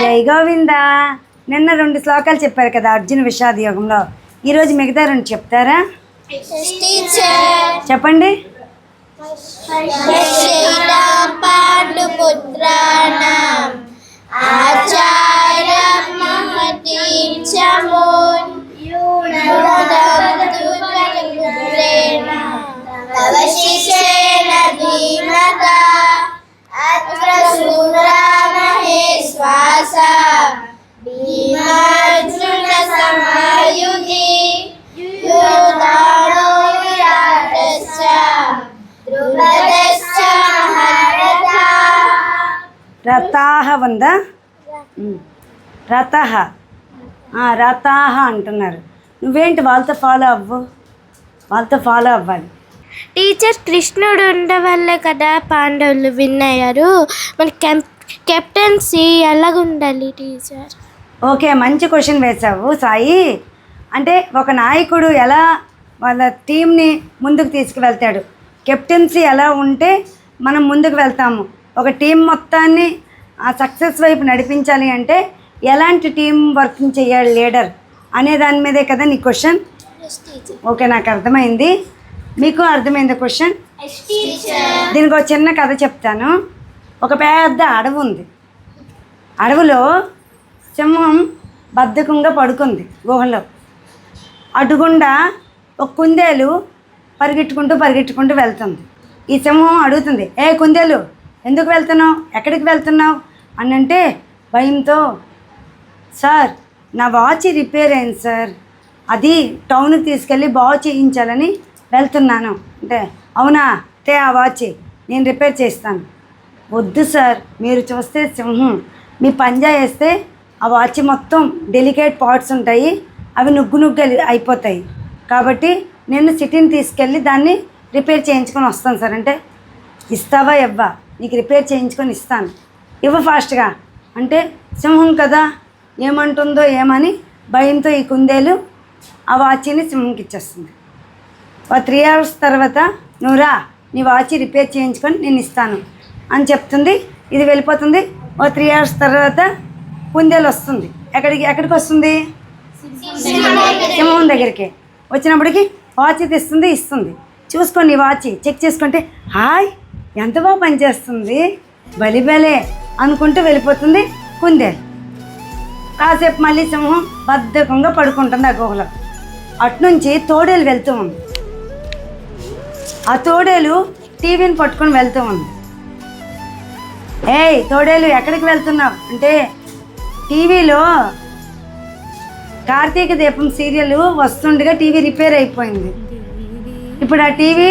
జై గోవింద. నిన్న రెండు శ్లోకాలు చెప్పారు కదా అర్జున విషాద యోగంలో. ఈరోజు మిగతా రెండు చెప్తారా? చెప్పండి. ఆచార్య రథాహ ఉందా. రథహ రథాహ అంటున్నారు. నువ్వేంటి వాళ్ళతో ఫాలో అవ్వు? వాళ్ళతో ఫాలో అవ్వాలి. టీచర్ కృష్ణుడు ఉండవల్ల కదా పాండవులు విన్ అయ్యారు. మన కెప్టెన్సీ ఎలాగుండాలి టీచర్ ఓకే మంచి క్వశ్చన్ వేశావు సాయి. అంటే ఒక నాయకుడు ఎలా వాళ్ళ టీంని ముందుకు తీసుకువెళ్తాడు? కెప్టెన్సీ ఎలా ఉంటే మనం ముందుకు వెళ్తాము? ఒక టీం మొత్తాన్ని ఆ సక్సెస్ వైపు నడిపించాలి అంటే ఎలాంటి టీం వర్కింగ్ చేయాలి లీడర్ అనే దాని మీదే కదా నీ క్వశ్చన్? ఓకే నాకు అర్థమైంది. మీకు అర్థమైంది క్వశ్చన్? దీనికి ఒక చిన్న కథ చెప్తాను. ఒక పెద్ద అడవి ఉంది. అడవిలో సింహం బద్ధకంగా పడుకుంది గుహలో. అటుగుండా ఒక కుందేలు పరిగెట్టుకుంటూ పరిగెట్టుకుంటూ వెళ్తుంది. ఈ సింహం అడుగుతుంది ఏ కుందేలు ఎందుకు వెళ్తున్నావు? ఎక్కడికి వెళ్తున్నావు? అని అంటే భయంతో సార్ నా వాచ్ రిపేర్ అయింది సార్. అది టౌన్కి తీసుకెళ్ళి బాగు చేయించాలని వెళ్తున్నాను. అంటే అవునా? తే ఆ వాచ్. నేను రిపేర్ చేస్తాను. వద్దు సార్. మీరు చూస్తే సింహం. మీ పంజా వేస్తే ఆ వాచ్ మొత్తం డెలికేట్ పార్ట్స్ ఉంటాయి. అవి నుగ్గు నుగ్గు అయిపోతాయి. కాబట్టి నేను సిటీని తీసుకెళ్ళి దాన్ని రిపేర్ చేయించుకొని వస్తాను సార్. అంటే ఇస్తావా? ఇవ్వా? నీకు రిపేర్ చేయించుకొని ఇస్తాను. ఇవ్వ ఫాస్ట్గా అంటే సింహం కదా ఏమంటుందో ఏమని భయంతో ఈ కుందేలు ఆ వాచిని సింహంకి ఇచ్చేస్తుంది. ఆ త్రీ అవర్స్ తర్వాత నువ్వురా నీ వాచ్ రిపేర్ చేయించుకొని నేను ఇస్తాను అని చెప్తుంది. ఇది వెళ్ళిపోతుంది. ఓ త్రీ అవర్స్ తర్వాత కుందేలు వస్తుంది. ఎక్కడికి ఎక్కడికి వస్తుంది? సింహం దగ్గరికి. వచ్చినప్పటికి వాచ్ తెస్తుంది ఇస్తుంది. చూసుకోండి వాచి వాచ్. చెక్ చేసుకుంటే హాయ్ ఎంత బాగా పనిచేస్తుంది? బలిబలే అనుకుంటూ వెళ్ళిపోతుంది కుందేలు కాసేపు మళ్ళీ సింహం బద్ధకంగా పడుకుంటుంది ఆ గుహలో. అట్నుంచి తోడేలు వెళ్తూ ఉంది. ఆ తోడేలు టీవీని పట్టుకొని వెళ్తూ ఉంది. ఏయ్ తోడేలు ఎక్కడికి వెళ్తున్నావు? అంటే టీవీలో కార్తీక దీపం సీరియల్ వస్తుండగా టీవీ రిపేర్ అయిపోయింది. ఇప్పుడు ఆ టీవీ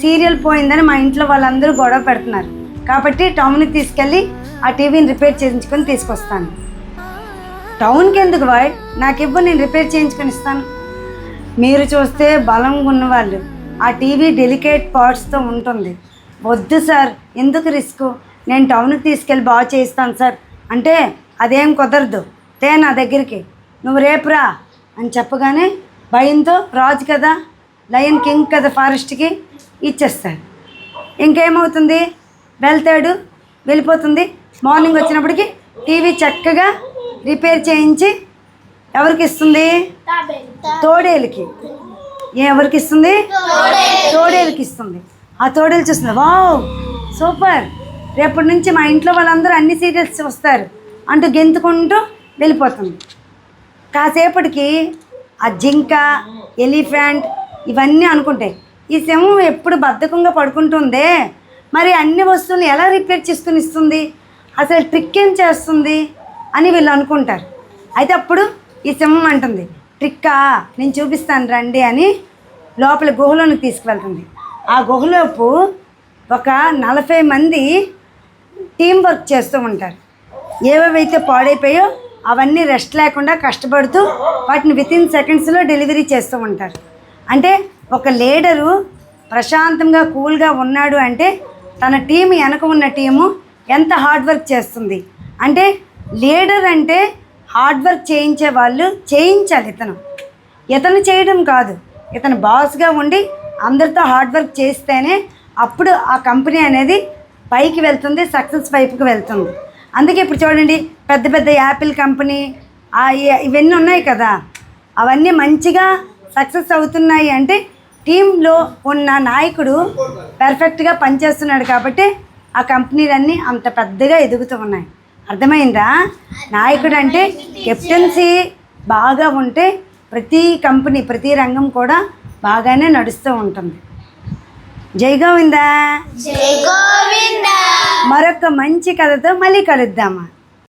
సీరియల్ పోయిందని మా ఇంట్లో వాళ్ళందరూ గొడవ పెడుతున్నారు. కాబట్టి టౌన్కి తీసుకెళ్ళి ఆ టీవీని రిపేర్ చేయించుకొని తీసుకొస్తాను. టౌన్కి ఎందుకు వాయ్ నాకు ఇవ్వు నేను రిపేర్ చేయించుకొని ఇస్తాను. మీరు చూస్తే బలంగా ఉన్నవాళ్ళు. ఆ టీవీ డెలికేట్ పార్ట్స్తో ఉంటుంది. వద్దు సార్ ఎందుకు రిస్క్? నేను టౌన్కి తీసుకెళ్ళి బాగా చేయిస్తాను సార్. అంటే అదేం కుదరదు. తే నా దగ్గరికి. నువ్వు రేపురా అని చెప్పగానే భయంతో రాజు కదా. లయన్ కింగ్ కదా ఫారెస్ట్కి ఇచ్చేస్తాడు. ఇంకేమవుతుంది? వెళ్తాడు వెళ్ళిపోతుంది. మార్నింగ్ వచ్చినప్పటికి టీవీ చక్కగా రిపేర్ చేయించి ఎవరికి ఇస్తుంది? తోడేలుకి. ఎవరికి ఇస్తుంది? తోడేలకి ఇస్తుంది. ఆ తోడేలు చూస్తుంది. వావ్! సూపర్! రేపటి నుంచి మా ఇంట్లో వాళ్ళందరూ అన్ని సీరియల్స్ వస్తారు. అంటూ గెంతుకుంటూ వెళ్ళిపోతుంది. కాసేపటికి ఆ జింక ఎలిఫెంట్ ఇవన్నీ అనుకుంటాయి ఈ సింహం ఎప్పుడు బద్ధకంగా పడుకుంటుందే? మరి అన్ని వస్తువులు ఎలా రిపేర్ చేసుకుని ఇస్తుంది? అసలు ట్రిక్ ఏం చేస్తుంది? అని వీళ్ళు అనుకుంటారు. అయితే అప్పుడు ఈ సింహం అంటుంది ట్రిక్కా? నేను చూపిస్తాను రండి అని లోపల గుహలోకి తీసుకువెళ్తుంది. ఆ గుహలోపు ఒక నలభై మంది టీం వర్క్ చేస్తూ ఉంటారు. ఏవేవైతే పాడైపోయో అవన్నీ రెస్ట్ లేకుండా కష్టపడుతూ వాటిని వితిన్ సెకండ్స్లో డెలివరీ చేస్తూ ఉంటారు. అంటే ఒక లీడరు ప్రశాంతంగా కూల్గా ఉన్నాడు అంటే తన టీం వెనక ఉన్న టీము ఎంత హార్డ్ వర్క్ చేస్తుంది. అంటే లీడర్ అంటే హార్డ్ వర్క్ చేయించే వాళ్ళు చేయించాలి ఇతను. ఇతను చేయడం కాదు. ఇతను బాస్గా ఉండి అందరితో హార్డ్ వర్క్ చేస్తేనే అప్పుడు ఆ కంపెనీ అనేది పైకి వెళ్తుంది సక్సెస్ వైపుకి వెళ్తుంది. అందుకే ఇప్పుడు చూడండి పెద్ద పెద్ద యాపిల్ కంపెనీ ఇవన్నీ ఉన్నాయి కదా. అవన్నీ మంచిగా సక్సెస్ అవుతున్నాయి అంటే టీంలో ఉన్న నాయకుడు పర్ఫెక్ట్గా పనిచేస్తున్నాడు కాబట్టి ఆ కంపెనీలన్నీ అంత పెద్దగా ఎదుగుతూ ఉన్నాయి. అర్థమైందా? నాయకుడు అంటే కెప్టెన్సీ బాగా ఉంటే ప్రతి కంపెనీ ప్రతి రంగం కూడా బాగానే నడుస్తూ ఉంటుంది. జై గోవిందా. మరొక మంచి కథతో మళ్ళీ కలుద్దామా?